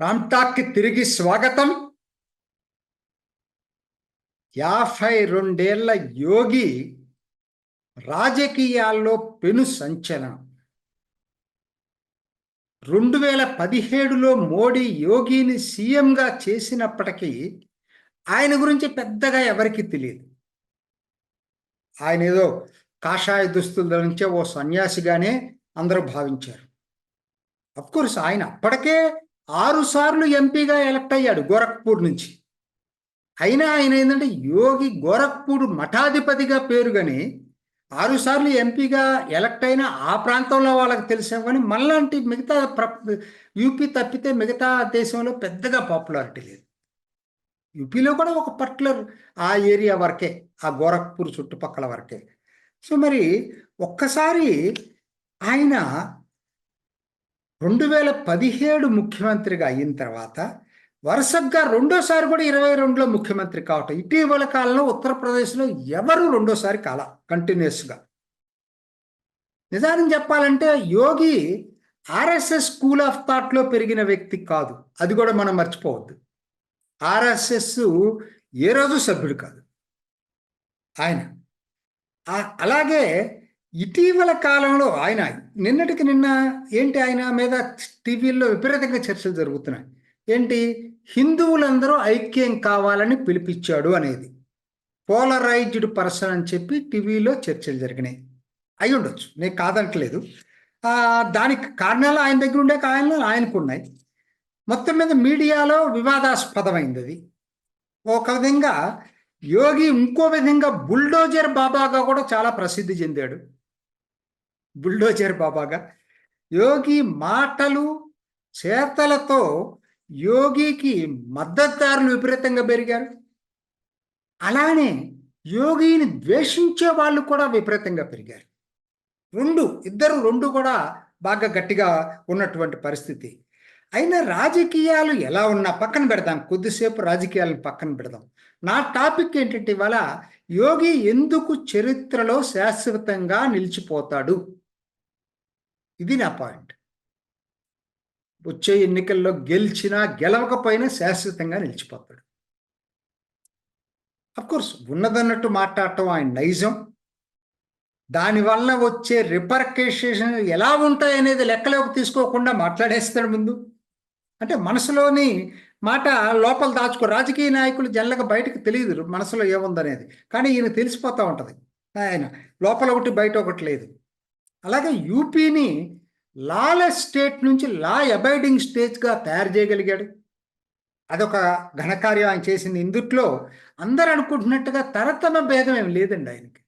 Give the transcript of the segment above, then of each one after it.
రామ్టాక్కి తిరిగి స్వాగతం. యాభై రెండేళ్ళ యోగి రాజకీయాల్లో పెను సంచలనం. రెండు వేల పదిహేడులో మోడీ యోగిని సీఎంగా చేసినప్పటికీ ఆయన గురించి పెద్దగా ఎవరికి తెలియదు. ఆయన ఏదో కాషాయ దుస్తుల ధరించే ఓ సన్యాసిగానే అందరూ భావించారు. అఫ్కోర్స్ ఆయన అప్పటికే ఆరుసార్లు ఎంపీగా ఎలక్ట్ అయ్యాడు గోరఖ్పూర్ నుంచి. అయినా ఆయన ఏంటంటే యోగి గోరఖ్పూర్ మఠాధిపతిగా పేరు కానీ ఎంపీగా ఎలక్ట్ అయిన ఆ ప్రాంతంలో వాళ్ళకి తెలిసాం కానీ మళ్ళాంటి మిగతా ప్ర యూపీ తప్పితే మిగతా దేశంలో పెద్దగా పాపులారిటీ లేదు. యూపీలో కూడా ఒక పర్టికులర్ ఆ ఏరియా వరకే ఆ గోరఖ్పూర్ చుట్టుపక్కల వరకే. సో మరి ఒక్కసారి ఆయన రెండు వేల పదిహేడు ముఖ్యమంత్రిగా అయిన తర్వాత వరుసగా రెండోసారి కూడా ఇరవై రెండులో ముఖ్యమంత్రి కావటం ఇటీవల కాలంలో ఉత్తరప్రదేశ్లో ఎవరు రెండోసారి కాల కంటిన్యూస్గా నిజానికి చెప్పాలంటే యోగి ఆర్ఎస్ఎస్ స్కూల్ ఆఫ్ థాట్లో పెరిగిన వ్యక్తి కాదు. అది కూడా మనం మర్చిపోవద్దు. ఆర్ఎస్ఎస్ ఏ రోజు సభ్యుడు కాదు. ఆయన. అలాగే ఇటీవల కాలంలో ఆయన నిన్నటికి నిన్న ఏంటి ఆయన మీద టీవీల్లో విపరీతంగా చర్చలు జరుగుతున్నాయి. ఏంటి? హిందువులందరూ ఐక్యం కావాలని పిలిపించాడు అనేది. పోలరైజ్డ్ పర్సన్ అని చెప్పి టీవీలో చర్చలు జరిగినాయి. అయి ఉండొచ్చు నేను కాదనట్లేదు దానికి కారణాలు ఆయన దగ్గర ఉండే కారణాలు ఆయనకు ఉన్నాయి. మొత్తం మీద మీడియాలో వివాదాస్పదమైంది అది. ఒక విధంగా యోగి ఇంకో విధంగా బుల్డోజర్ బాబాగా కూడా చాలా ప్రసిద్ధి చెందాడు. బుల్డోజర్ బాబాగా. యోగి మాటలు చేతలతో యోగికి మద్దతుదారులు విపరీతంగా పెరిగారు. అలానే యోగిని ద్వేషించే వాళ్ళు కూడా విపరీతంగా పెరిగారు. రెండు ఇద్దరు రెండు కూడా బాగా గట్టిగా ఉన్నటువంటి పరిస్థితి. అయినా రాజకీయాలు ఎలా ఉన్నా పక్కన పెడదాం. కొద్దిసేపు రాజకీయాలను పక్కన పెడదాం. నా టాపిక్ ఏంటంటే ఇవాళ యోగి ఎందుకు చరిత్రలో శాశ్వతంగా నిలిచిపోతాడు? ఇది నా పాయింట్. వచ్చే ఎన్నికల్లో గెలిచినా గెలవకపోయినా శాశ్వతంగా నిలిచిపోతాడు. కోర్స్ ఉన్నదన్నట్టు మాట్లాడటం ఆయన నైజం. దానివల్ల వచ్చే రిపర్కేషన్ ఎలా ఉంటాయనేది లెక్కలోకి తీసుకోకుండా మాట్లాడేస్తాడు ముందు. అంటే మనసులోని మాట లోపల దాచుకో రాజకీయ నాయకులు జనలకు బయటకు తెలియదు మనసులో ఏముందనేది. కానీ ఈయన తెలిసిపోతూ ఉంటుంది. ఆయన లోపల ఒకటి బయట ఒకటి లేదు. అలాగే యూపీని లాలెస్ స్టేట్ నుంచి లా అబైడింగ్ స్టేజ్గా తయారు చేయగలిగాడు. అదొక ఘనకార్యం ఆయన చేసింది. ఇందుట్లో అందరు అనుకుంటున్నట్టుగా తరతమ భేదం ఏమి లేదండి ఆయనకి.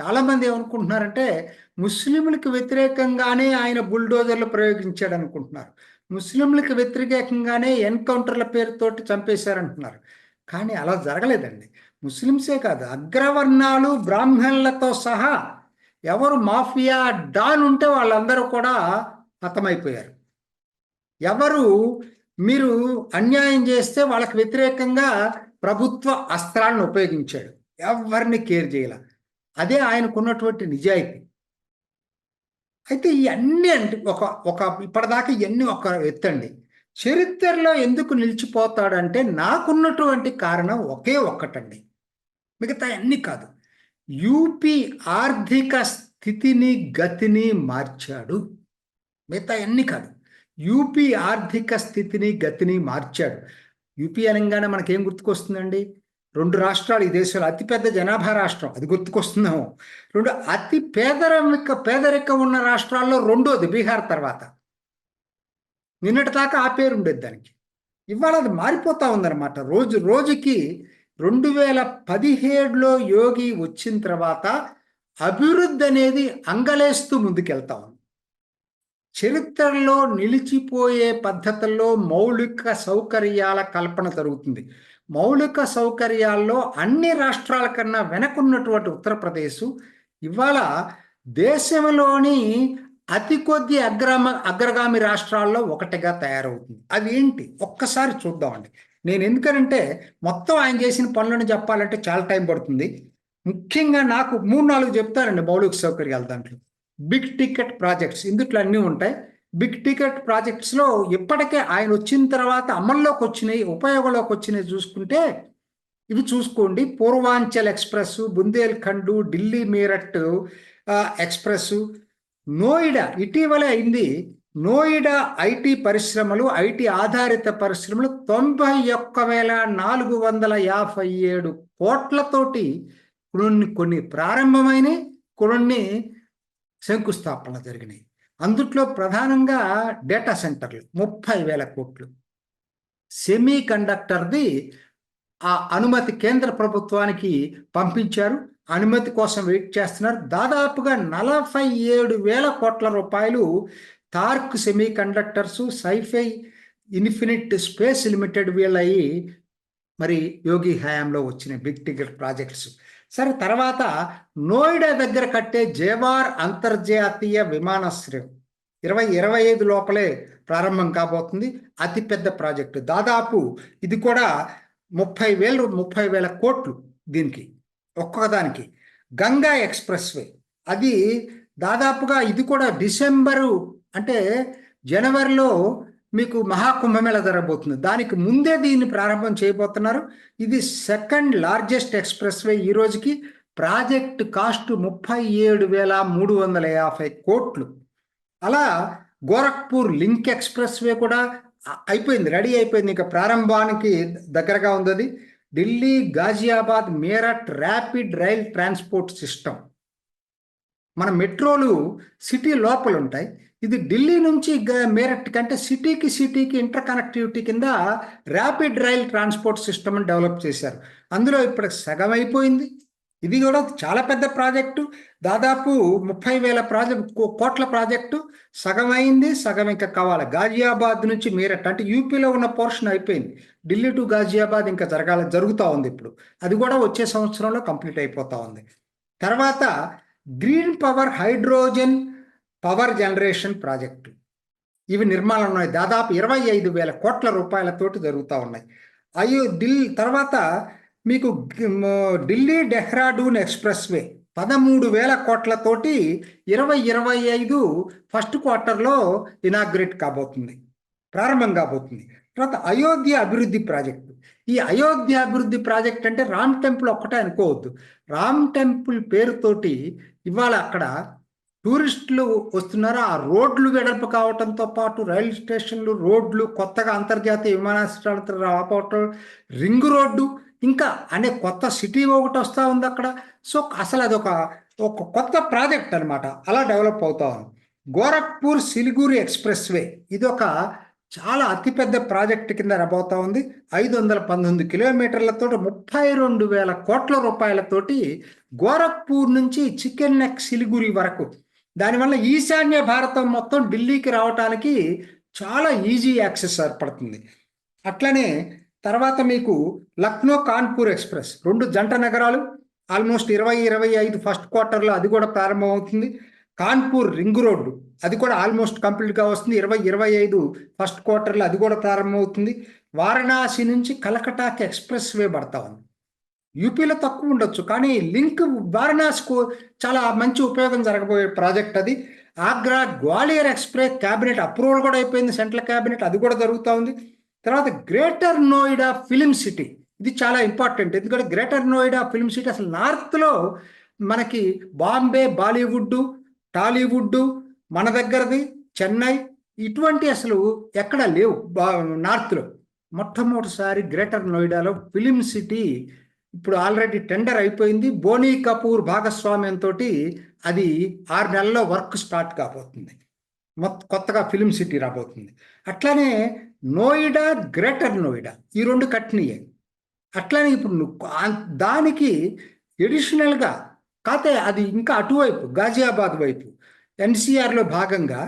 చాలామంది ఏమనుకుంటున్నారంటే ముస్లింలకు వ్యతిరేకంగానే ఆయన బుల్డోజర్లు ప్రయోగించాడు అనుకుంటున్నారు ముస్లింలకు వ్యతిరేకంగానే ఎన్కౌంటర్ల పేరుతోటి చంపేశారంటున్నారు. కానీ అలా జరగలేదండి. ముస్లింసే కాదు అగ్రవర్ణాలు బ్రాహ్మణులతో సహా ఎవరు మాఫియా డాన్ ఉంటే వాళ్ళందరూ కూడా హతమైపోయారు. ఎవరు మీరు అన్యాయం చేస్తే వాళ్ళకి వ్యతిరేకంగా ప్రభుత్వ అస్త్రాలను ఉపయోగించాడు. ఎవరిని కేర్ చేయాల. అదే ఆయనకున్నటువంటి నిజాయితీ. అయితే ఇవన్నీ అంటే ఒక ఒక ఇప్పటిదాకా ఇవన్నీ ఒక ఎత్తండి. చరిత్రలో ఎందుకు నిలిచిపోతాడంటే నాకున్నటువంటి కారణం ఒకే ఒక్కటండి. మిగతా అన్నీ కాదు. యూపీ ఆర్థిక స్థితిని గతిని మార్చాడు. మిగతా అన్ని కాదు. యూపీ ఆర్థిక స్థితిని గతిని మార్చాడు. యూపీ అనగానే మనకేం గుర్తుకొస్తుందండి? రెండు రాష్ట్రాలు ఈ దేశంలో అతిపెద్ద జనాభా రాష్ట్రం. అది గుర్తుకొస్తుందేమో. రెండు అతి పేదరిక పేదరికం ఉన్న రాష్ట్రాల్లో రెండోది బీహార్ తర్వాత. నిన్నటి దాకా ఆ పేరు ఉండేది దానికి. ఇవాళ అది మారిపోతా ఉందన్నమాట. రోజు రోజుకి రెండు వేల పదిహేడులో యోగి వచ్చిన తర్వాత అభివృద్ధి అనేది అంగలేస్తూ ముందుకెళ్తా ఉంది. చరిత్రలో నిలిచిపోయే పద్ధతుల్లో మౌలిక సౌకర్యాల కల్పన జరుగుతుంది. మౌలిక సౌకర్యాల్లో అన్ని రాష్ట్రాల కన్నా వెనకున్నటువంటి ఉత్తరప్రదేశ్ ఇవాళ దేశంలోని అతి కొద్ది అగ్రమ అగ్రగామి రాష్ట్రాల్లో ఒకటిగా తయారవుతుంది. అది ఏంటి? ఒక్కసారి చూద్దామండి. నేను ఎందుకనంటే మొత్తం ఆయన చేసిన పనులను చెప్పాలంటే చాలా టైం పడుతుంది. ముఖ్యంగా నాకు మూడు నాలుగు చెప్తారండి మౌలిక సౌకర్యాలు దాంట్లో. బిగ్ టికెట్ ప్రాజెక్ట్స్ ఇందుట్లో అన్నీ ఉంటాయి. బిగ్ టికెట్ ప్రాజెక్ట్స్లో ఇప్పటికే ఆయన వచ్చిన తర్వాత అమల్లోకి వచ్చినాయి ఉపయోగంలోకి వచ్చినాయి చూసుకుంటే ఇవి చూసుకోండి. Purvanchal express Bundelkhand Delhi Meerut express. Noida ఇటీవలే అయింది. నోయిడా ఐటీ పరిశ్రమలు ఐటీ ఆధారిత పరిశ్రమలు తొంభై ఒక్క వేల నాలుగు వందల యాభై ఏడు కోట్లతోటి కొన్ని కొన్ని ప్రారంభమైనవి కొన్ని శంకుస్థాపన జరిగినాయి. అందుట్లో ప్రధానంగా డేటా సెంటర్లు ముప్పై వేల కోట్లు. సెమీ కండక్టర్ది ఆ అనుమతి కేంద్ర ప్రభుత్వానికి పంపించారు. అనుమతి కోసం వెయిట్ చేస్తున్నారు. దాదాపుగా నలభై ఏడు వేల కోట్ల రూపాయలు Tarq semiconductors Sify infinite space limited వీళ్ళయి మరి యోగి హయాంలో వచ్చిన బిగ్ టికెట్ ప్రాజెక్ట్స్ సరే తర్వాత నోయిడా దగ్గర కట్టే జేవార్ అంతర్జాతీయ విమానాశ్రయం. ఇరవై ఇరవై ఐదు లోపలే ప్రారంభం కాబోతుంది. అతిపెద్ద ప్రాజెక్టు దాదాపు ఇది కూడా ముప్పై వేలు ముప్పై వేల కోట్లు దీనికి ఒక్కొక్కదానికి. గంగా ఎక్స్ప్రెస్ వే అది దాదాపుగా ఇది కూడా డిసెంబరు అంటే జనవరిలో మీకు మహాకుంభమేళ జరగబోతుంది దానికి ముందే దీన్ని ప్రారంభం చేయబోతున్నారు. ఇది సెకండ్ లార్జెస్ట్ ఎక్స్ప్రెస్ వే ఈ రోజుకి. ప్రాజెక్ట్ కాస్ట్ ముప్పై ఏడు వేల మూడు వందల యాభై కోట్లు. అలా గోరఖ్పూర్ లింక్ ఎక్స్ప్రెస్ వే కూడా అయిపోయింది రెడీ అయిపోయింది. ఇంకా ప్రారంభానికి దగ్గరగా ఉంది అది. Delhi Ghaziabad Meerut rapid rail transport system. మన మెట్రోలు సిటీ లోపల ఉంటాయి ఇది ఢిల్లీ నుంచి మేరట్ కంటే సిటీకి సిటీకి ఇంటర్ కనెక్టివిటీ కింద rapid rail transport system develop చేశారు. అందులో ఇప్పుడు సగం అయిపోయింది. ఇది కూడా చాలా పెద్ద ప్రాజెక్టు. దాదాపు ముప్పై వేల ప్రాజెక్ట్ కో- కోట్ల ప్రాజెక్టు. సగం అయింది సగం ఇంకా కావాలి. గాజియాబాద్ నుంచి మీరట్ అంటే యూపీలో ఉన్న పోర్షన్ అయిపోయింది. ఢిల్లీ టు గాజియాబాద్ ఇంకా జరగాల జరుగుతూ ఉంది ఇప్పుడు. అది కూడా వచ్చే సంవత్సరంలో కంప్లీట్ అయిపోతూ ఉంది. తర్వాత green power hydrogen power generation project ఇవి నిర్మాణం ఉన్నాయి. దాదాపు ఇరవై ఐదు వేల కోట్ల రూపాయలతోటి జరుగుతూ ఉన్నాయి. అయ్యో ఢిల్లీ తర్వాత మీకు ఢిల్లీ డెహ్రాడూన్ ఎక్స్ప్రెస్ వే పదమూడు వేల కోట్లతోటి ఇరవై ఇరవై ఐదు ఫస్ట్ క్వార్టర్లో ఇనాగ్రేట్ కాబోతుంది. ప్రారంభం కాబోతుంది. తర్వాత అయోధ్య అభివృద్ధి ప్రాజెక్టు. ఈ అయోధ్య అభివృద్ధి ప్రాజెక్ట్ అంటే రామ్ టెంపుల్ ఒక్కటే అనుకోవద్దు. రామ్ టెంపుల్ పేరుతోటి ఇవాళ అక్కడ టూరిస్టులు వస్తున్నారు? ఆ రోడ్లు వెడల్పు కావటంతో పాటు రైలు స్టేషన్లు రోడ్లు కొత్తగా అంతర్జాతీయ విమానాశ్రయాలతో రాకపోవటం రింగ్ రోడ్డు ఇంకా అనే కొత్త సిటీ ఒకటి వస్తూ ఉంది అక్కడ. సో అసలు అది ఒక ఒక కొత్త ప్రాజెక్ట్ అన్నమాట. అలా డెవలప్ అవుతా ఉంది. గోరఖ్పూర్ సిలిగురి ఎక్స్ప్రెస్ వే ఇది ఒక చాలా అతిపెద్ద ప్రాజెక్ట్ కింద రాబోతా ఉంది. ఐదు వందల పంతొమ్మిది కిలోమీటర్లతో ముప్పై రెండు వేల కోట్ల రూపాయలతోటి గోరఖ్పూర్ నుంచి చికెన్ నెక్ సిలిగురి వరకు. దానివల్ల ఈశాన్య భారతం మొత్తం ఢిల్లీకి రావటానికి చాలా ఈజీ యాక్సెస్ ఏర్పడుతుంది. అట్లనే తర్వాత మీకు లక్నో కాన్పూర్ ఎక్స్ప్రెస్ రెండు జంట నగరాలు ఆల్మోస్ట్ ఇరవై ఇరవై ఐదు ఫస్ట్ క్వార్టర్లో అది కూడా ప్రారంభమవుతుంది. కాన్పూర్ రింగ్ రోడ్డు అది కూడా ఆల్మోస్ట్ కంప్లీట్గా వస్తుంది. ఇరవై ఇరవై ఐదు ఫస్ట్ క్వార్టర్లో అది కూడా ప్రారంభమవుతుంది. వారణాసి నుంచి కలకటాకి ఎక్స్ప్రెస్ వే పడతా ఉంది. యూపీలో తక్కువ ఉండొచ్చు కానీ లింక్ వారణాసికు చాలా మంచి ఉపయోగం జరగబోయే ప్రాజెక్ట్ అది. Agra Gwalior express cabinet approval కూడా అయిపోయింది సెంట్రల్ క్యాబినెట్ అది కూడా జరుగుతూ ఉంది. తర్వాత గ్రేటర్ నోయిడా ఫిలిం సిటీ. ఇది చాలా ఇంపార్టెంట్ ఎందుకంటే గ్రేటర్ నోయిడా ఫిలిం సిటీ అసలు నార్త్లో మనకి బాంబే బాలీవుడ్ టాలీవుడ్ మన దగ్గరది చెన్నై ఇటువంటి అసలు ఎక్కడ లేవు. బా నార్త్లో మొట్టమొదటిసారి గ్రేటర్ నోయిడాలో ఫిలిం సిటీ ఇప్పుడు ఆల్రెడీ టెండర్ అయిపోయింది. బోనీ కపూర్ భాగస్వామ్యంతో అది ఆరు నెలల్లో వర్క్ స్టార్ట్ కాబోతుంది. మొత్త కొత్తగా ఫిలిం సిటీ రాబోతుంది. అట్లానే నోయిడా గ్రేటర్ నోయిడా ఈ రెండు కట్టినయే అట్లానే ఇప్పుడు నువ్వు దానికి ఎడిషనల్గా కాకపోతే అది ఇంకా అటువైపు గాజియాబాద్ వైపు. ఎన్సీఆర్లో భాగంగా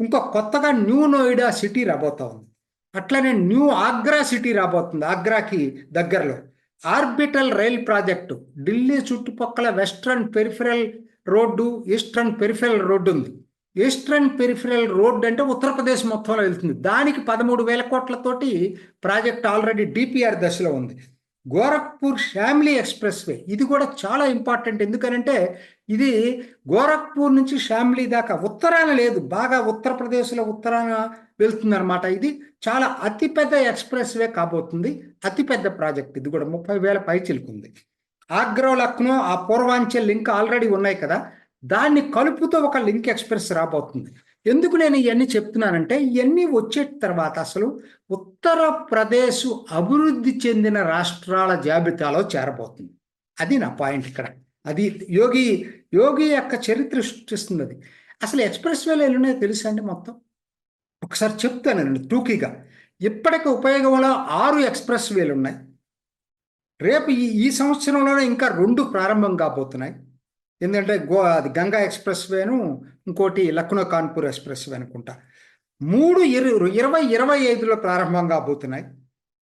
ఇంకో కొత్తగా న్యూ నోయిడా సిటీ రాబోతా ఉంది అట్లనే న్యూ ఆగ్రా సిటీ రాబోతుంది ఆగ్రాకి దగ్గరలో. ఆర్బిటల్ రైల్ ప్రాజెక్టు ఢిల్లీ చుట్టుపక్కల western peripheral road eastern peripheral road ఉంది ఈస్టర్న్ పెరిఫెరల్ రోడ్ అంటే ఉత్తరప్రదేశ్ మొత్తంలో వెళ్తుంది. దానికి పదమూడు వేల కోట్లతోటి ప్రాజెక్ట్ ఆల్రెడీ డిపిఆర్ దశలో ఉంది. గోరఖ్పూర్ షామ్లీ ఎక్స్ప్రెస్ వే ఇది కూడా చాలా ఇంపార్టెంట్. ఎందుకనంటే ఇది గోరఖ్పూర్ నుంచి షామ్లీ దాకా ఉత్తరాన లేదు. బాగా ఉత్తరప్రదేశ్లో ఉత్తరాన వెళ్తుందన్నమాట ఇది. చాలా అతిపెద్ద ఎక్స్ప్రెస్ వే కాబోతుంది. అతిపెద్ద ప్రాజెక్ట్. ఇది కూడా ముప్పై వేల పైచిలుకుంది ఆగ్రా లక్నో ఆ పూర్వాంచల్ లింక్ ఆల్రెడీ ఉన్నాయి కదా. దాన్ని కలుపుతో ఒక లింక్ ఎక్స్ప్రెస్ రాబోతుంది. ఎందుకు నేను ఇవన్నీ చెప్తున్నానంటే ఇవన్నీ వచ్చే తర్వాత అసలు ఉత్తరప్రదేశ్ అభివృద్ధి చెందిన రాష్ట్రాల జాబితాలో చేరబోతుంది. అది నా పాయింట్ ఇక్కడ. అది యోగి యోగి యొక్క చరిత్ర సృష్టిస్తుంది అసలు ఎక్స్ప్రెస్ వేలు ఎల్లున్నాయో తెలుసా అండి మొత్తం? ఒకసారి చెప్తాను నేను టూకీగా ఇప్పటికి ఉపయోగంలో ఆరు ఎక్స్ప్రెస్ వేలు ఉన్నాయి రేపు ఈ ఈ సంవత్సరంలోనే ఇంకా రెండు ప్రారంభం కాబోతున్నాయి. ఎందుకంటే గో అది గంగా ఎక్స్ప్రెస్ వేను ఇంకోటి లక్నో కాన్పూర్ ఎక్స్ప్రెస్ వే అనుకుంటా. మూడు ఇరు ఇరవై ఇరవై ఐదులో ప్రారంభం కాబోతున్నాయి.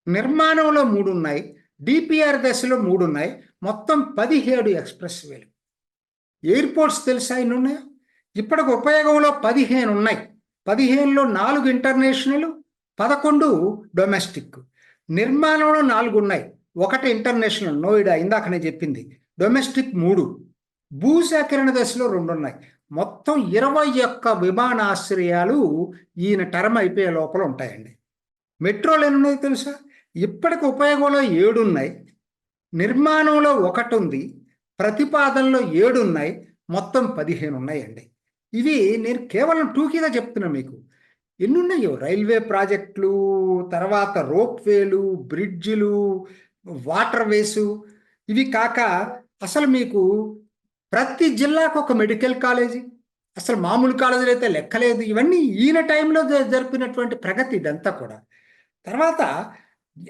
నిర్మాణంలో మూడు ఉన్నాయి డిపిఆర్ దశలో మూడు ఉన్నాయి మొత్తం పదిహేడు ఎక్స్ప్రెస్ వేలు ఎయిర్పోర్ట్స్ తెలుసా ఎన్ని ఉన్నాయా ఇప్పటికి ఉపయోగంలో పదిహేను ఉన్నాయి పదిహేనులో నాలుగు ఇంటర్నేషనల్ పదకొండు డొమెస్టిక్. నిర్మాణంలో నాలుగు ఉన్నాయి ఒకటి ఇంటర్నేషనల్. నోయిడా ఇందాక నేను చెప్పింది. డొమెస్టిక్ మూడు. భూసేకరణ దశలో రెండు ఉన్నాయి మొత్తం ఇరవై ఒక్క విమానాశ్రయాలు ఈయన టర్మ్ అయిపోయే లోపల ఉంటాయండి. మెట్రోలు ఎన్ని ఉన్నాయి తెలుసా? ఇప్పటికి ఉపయోగంలో ఏడు ఉన్నాయి నిర్మాణంలో ఒకటి ఉంది ప్రతిపాదనలో ఏడు ఉన్నాయి మొత్తం పదిహేను ఉన్నాయండి ఇవి నేను కేవలం టూకీగా చెప్తున్నా మీకు. ఎన్ని ఉన్నాయో రైల్వే ప్రాజెక్టులు తర్వాత రోప్వేలు బ్రిడ్జిలు వాటర్ వేసు. ఇవి కాక అసలు మీకు ప్రతి జిల్లాకు ఒక మెడికల్ కాలేజీ. అసలు మామూలు కాలేజీలు అయితే లెక్కలేదు. ఇవన్నీ ఈయన టైంలో జ- జరిపినటువంటి ప్రగతి ఇదంతా కూడా. తర్వాత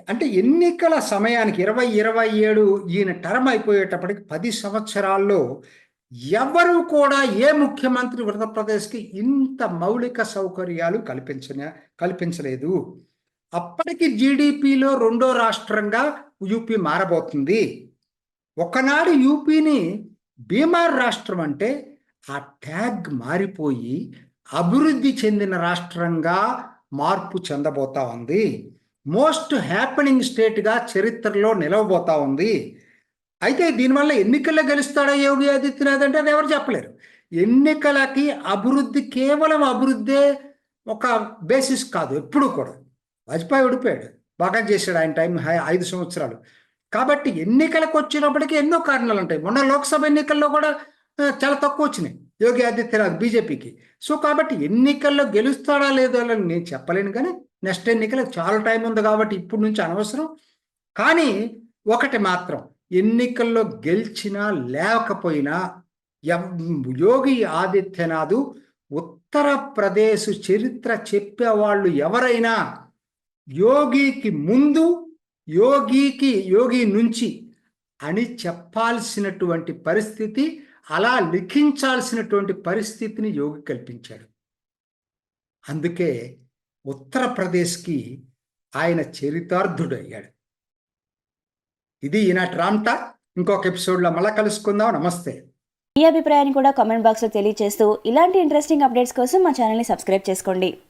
అంటే ఎన్నికల సమయానికి ఇరవై ఇరవై ఏడు ఈయన టర్మ్ అయిపోయేటప్పటికి పది సంవత్సరాల్లో ఎవరు కూడా ఏ ముఖ్యమంత్రి ఉత్తరప్రదేశ్కి ఇంత మౌలిక సౌకర్యాలు కల్పించిన కల్పించలేదు. అప్పటికి జీడిపిలో రెండో రాష్ట్రంగా యూపీ మారబోతుంది. ఒకనాడు యూపీని బీమార్ రాష్ట్రం అంటే ఆ ట్యాగ్ మారిపోయి అభివృద్ధి చెందిన రాష్ట్రంగా మార్పు చెందబోతా ఉంది. మోస్ట్ హ్యాపెనింగ్ స్టేట్గా చరిత్రలో నిలవబోతా ఉంది. అయితే దీనివల్ల ఎన్నికల్లో గెలుస్తాడా యోగి ఆదిత్యనాథ్ అంటే అది ఎవరు చెప్పలేరు. ఎన్నికలకి అభివృద్ధి కేవలం అభివృద్ధే ఒక బేసిస్ కాదు ఎప్పుడు కూడా. వాజ్పేయి ఓడిపోయాడు. బాగా చేశాడు ఆయన టైం హై- ఐదు సంవత్సరాలు. కాబట్టి ఎన్నికలకు వచ్చినప్పటికీ ఎన్నో కారణాలు ఉంటాయి మొన్న లోక్సభ ఎన్నికల్లో కూడా చాలా తక్కువ వచ్చినాయి యోగి ఆదిత్యనాథ్ బీజేపీకి. సో కాబట్టి ఎన్నికల్లో గెలుస్తాడా లేదో అని నేను చెప్పలేను కానీ నెక్స్ట్ ఎన్నికలకు చాలా టైం ఉంది కాబట్టి ఇప్పటి నుంచి అనవసరం. కానీ ఒకటి మాత్రం ఎన్నికల్లో గెలిచినా లేకపోయినా యోగి ఆదిత్యనాథ్ ఉత్తరప్రదేశ్ చరిత్ర చెప్పేవాళ్ళు ఎవరైనా యోగికి ముందు యోగికి యోగి నుంచి అని చెప్పాల్సినటువంటి పరిస్థితి అలా లిఖించాల్సినటువంటి పరిస్థితిని యోగి కల్పించాడు. అందుకే ఉత్తరప్రదేశ్కి ఆయన చరితార్థుడయ్యాడు. ఇది ఈనాటి రామ్టా ఇంకొక ఎపిసోడ్లో మళ్ళా కలుసుకుందాం. నమస్తే. మీ అభిప్రాయాన్ని కూడా కామెంట్ బాక్స్లో తెలియజేస్తూ ఇలాంటి ఇంట్రెస్టింగ్ అప్డేట్స్ కోసం మా ఛానల్ని సబ్స్క్రైబ్ చేసుకోండి.